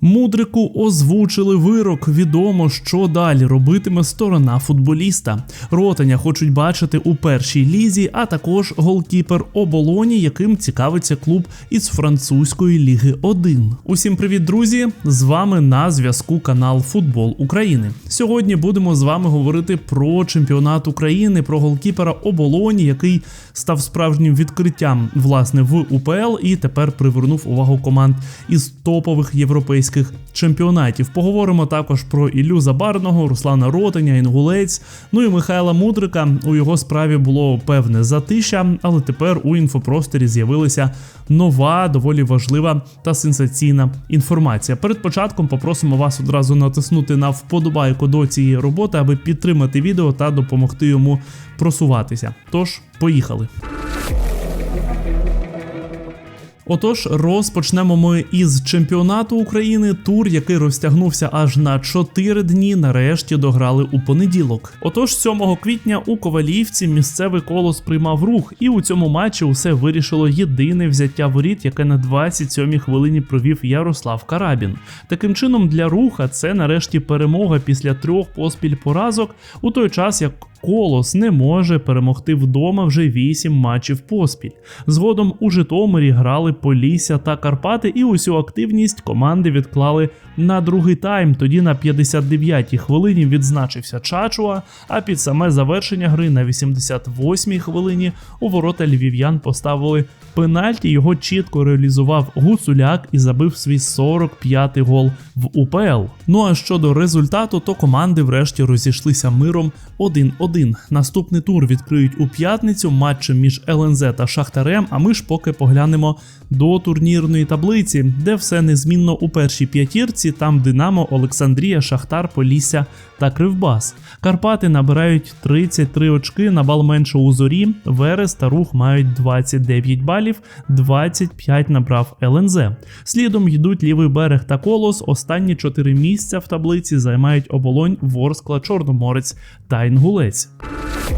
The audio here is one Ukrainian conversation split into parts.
Мудрику озвучили вирок. Відомо, що далі робитиме сторона футболіста. Ротаня хочуть бачити у першій лізі, а також голкіпер оболоні, яким цікавиться клуб із французької ліги 1. Усім привіт, друзі! З вами на зв'язку канал Футбол України. Сьогодні будемо з вами говорити про чемпіонат України, про голкіпера оболоні, який став справжнім відкриттям власне в УПЛ і тепер привернув увагу команд із топових європейських чемпіонатів. Поговоримо також про Іллю Забарного, Руслана Ротаня, Інгулець, ну і Михайла Мудрика. У його справі було певне затища, але тепер у інфопросторі з'явилася нова, доволі важлива та сенсаційна інформація. Перед початком попросимо вас одразу натиснути на вподобайку до цієї роботи, аби підтримати відео та допомогти йому просуватися. Тож, поїхали. Отож, розпочнемо ми із чемпіонату України. Тур, який розтягнувся аж на 4 дні, нарешті дограли у понеділок. Отож, 7 квітня у Ковалівці місцевий колос приймав рух, і у цьому матчі усе вирішило єдине взяття воріт, яке на 27-й хвилині провів Ярослав Карабін. Таким чином, для руха це нарешті перемога після трьох поспіль поразок, у той час як Колос не може перемогти вдома вже 8 матчів поспіль. Згодом у Житомирі грали Полісся та Карпати, і усю активність команди відклали на другий тайм. Тоді на 59-й хвилині відзначився Чачуа, а під саме завершення гри на 88-й хвилині у ворота львів'ян поставили пенальті. Його чітко реалізував Гуцуляк і забив свій 45-й гол в УПЛ. Ну а щодо результату, то команди врешті розійшлися миром 1-1. Наступний тур відкриють у п'ятницю матчем між ЛНЗ та Шахтарем. А ми ж поки поглянемо до турнірної таблиці, де все незмінно у першій п'ятірці. Там Динамо, Олександрія, Шахтар, Полісся та Кривбас. Карпати набирають 33 очки на бал менше у зорі. Верес та рух мають 29 балів, 25 набрав ЛНЗ. Слідом йдуть лівий берег та колос. Останні 4 місця в таблиці займають оболонь, Ворскла, Чорноморець та Інгулець. Okay.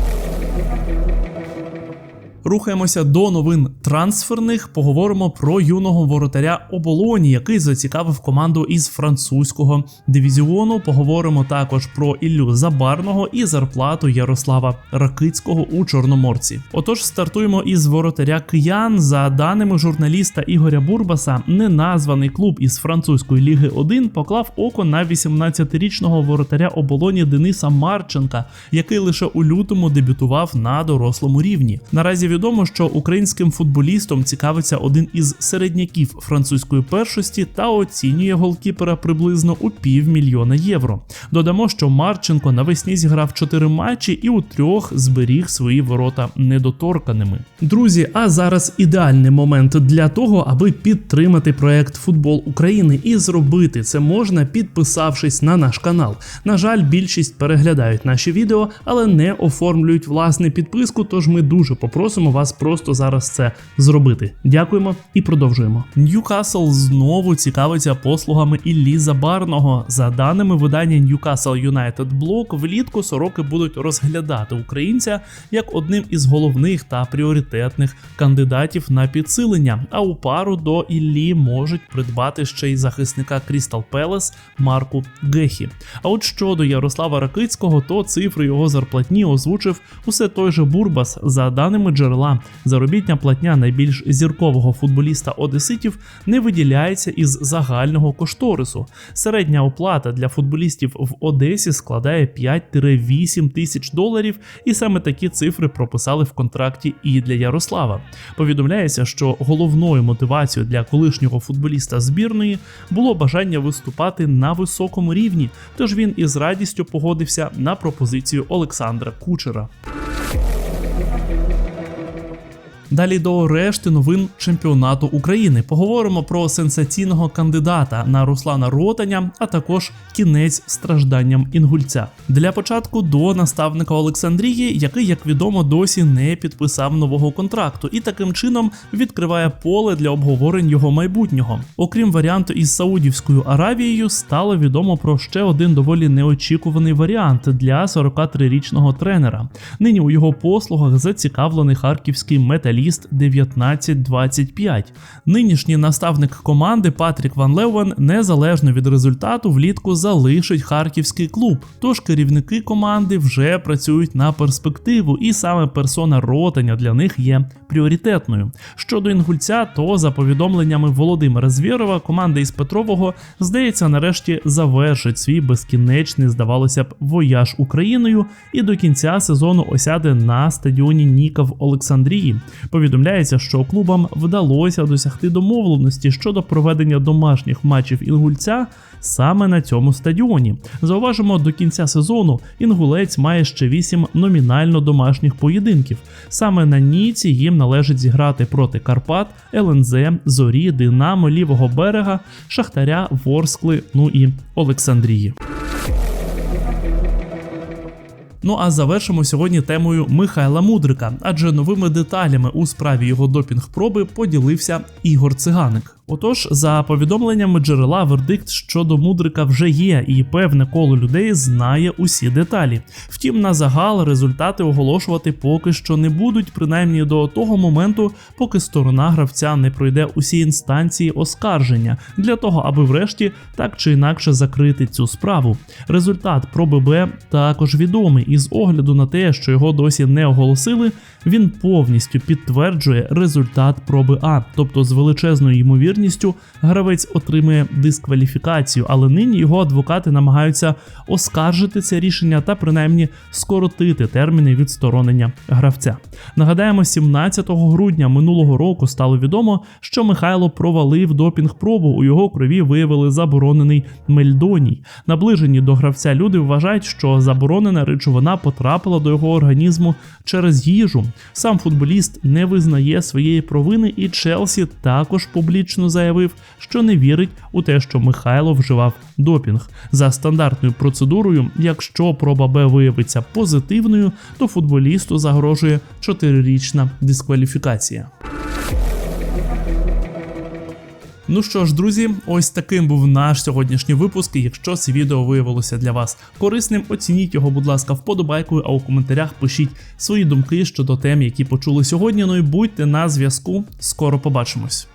Рухаємося до новин трансферних. Поговоримо про юного воротаря оболоні, який зацікавив команду із французького дивізіону. Поговоримо також про Іллю Забарного і зарплату Ярослава Ракицького у Чорноморці. Отож, стартуємо із воротаря киян. За даними журналіста Ігоря Бурбаса, неназваний клуб із французької ліги 1 поклав око на 18-річного воротаря оболоні Дениса Марченка, який лише у лютому дебютував на дорослому рівні. Наразі відомо, що українським футболістом цікавиться один із середняків французької першості та оцінює голкіпера приблизно у півмільйона євро. Додамо, що Марченко навесні зіграв 4 матчі і у трьох зберіг свої ворота недоторканими. Друзі, а зараз ідеальний момент для того, аби підтримати проект Футбол України і зробити це можна, підписавшись на наш канал. На жаль, більшість переглядають наші відео, але не оформлюють власне підписку. Тож ми дуже попросимо вас просто зараз це зробити. Дякуємо і продовжуємо. Ньюкасл знову цікавиться послугами Іллі Забарного. За даними видання Newcastle United Blog, влітку сороки будуть розглядати українця як одним із головних та пріоритетних кандидатів на підсилення. А у пару до Іллі можуть придбати ще й захисника Крістал Пелес Марку Гехі. А от щодо Ярослава Ракицького, то цифри його зарплатні озвучив усе той же Бурбас. За даними джерела заробітня платня найбільш зіркового футболіста Одеситів не виділяється із загального кошторису. Середня оплата для футболістів в Одесі складає 5-8 тисяч доларів, і саме такі цифри прописали в контракті і для Ярослава. Повідомляється, що головною мотивацією для колишнього футболіста збірної було бажання виступати на високому рівні, тож він із радістю погодився на пропозицію Олександра Кучера. Далі до решти новин чемпіонату України поговоримо про сенсаційного кандидата на Руслана Ротаня, а також кінець стражданням інгульця. Для початку до наставника Олександрії, який, як відомо, досі не підписав нового контракту, і таким чином відкриває поле для обговорень його майбутнього. Окрім варіанту із Саудівською Аравією, стало відомо про ще один доволі неочікуваний варіант для 43-річного тренера. Нині у його послугах зацікавлений харківський металіст футболіст 19-25. Нинішній наставник команди Патрік Ван Левен незалежно від результату влітку залишить харківський клуб. Тож керівники команди вже працюють на перспективу, і саме персона ротаня для них є пріоритетною. Щодо інгульця, то за повідомленнями Володимира Звєрова, команда із Петрового здається нарешті завершить свій безкінечний, здавалося б, вояж Україною і до кінця сезону осяде на стадіоні Ніка в Олександрії. Повідомляється, що клубам вдалося досягти домовленості щодо проведення домашніх матчів інгульця саме на цьому стадіоні. Зауважимо, до кінця сезону інгулець має ще 8 номінально домашніх поєдинків. Саме на Ніці їм належить зіграти проти Карпат, ЛНЗ, Зорі, Динамо, Лівого берега, Шахтаря, Ворскли, ну і Олександрії. Ну а завершимо сьогодні темою Михайла Мудрика, адже новими деталями у справі його допінг-проби поділився Ігор Циганик. Отож, за повідомленнями джерела, вердикт щодо мудрика вже є, і певне коло людей знає усі деталі. Втім, на загал результати оголошувати поки що не будуть, принаймні до того моменту, поки сторона гравця не пройде усі інстанції оскарження для того, аби врешті так чи інакше закрити цю справу. Результат проби Б також відомий, і з огляду на те, що його досі не оголосили, він повністю підтверджує результат проби А, тобто з величезною ймовірністю гравець отримує дискваліфікацію, але нині його адвокати намагаються оскаржити це рішення та принаймні скоротити терміни відсторонення гравця. Нагадаємо, 17 грудня минулого року стало відомо, що Михайло провалив допінг-пробу. У його крові виявили заборонений мельдоній. Наближені до гравця люди вважають, що заборонена речовина потрапила до його організму через їжу. Сам футболіст не визнає своєї провини, і Челсі також публічно заявив, що не вірить у те, що Михайло вживав допінг. За стандартною процедурою, якщо проба Б виявиться позитивною, то футболісту загрожує 4-річна дискваліфікація. Ну що ж, друзі, ось таким був наш сьогоднішній випуск. Якщо це відео виявилося для вас корисним, оцініть його, будь ласка, вподобайкою, а у коментарях пишіть свої думки щодо тем, які почули сьогодні. Ну і будьте на зв'язку. Скоро побачимось.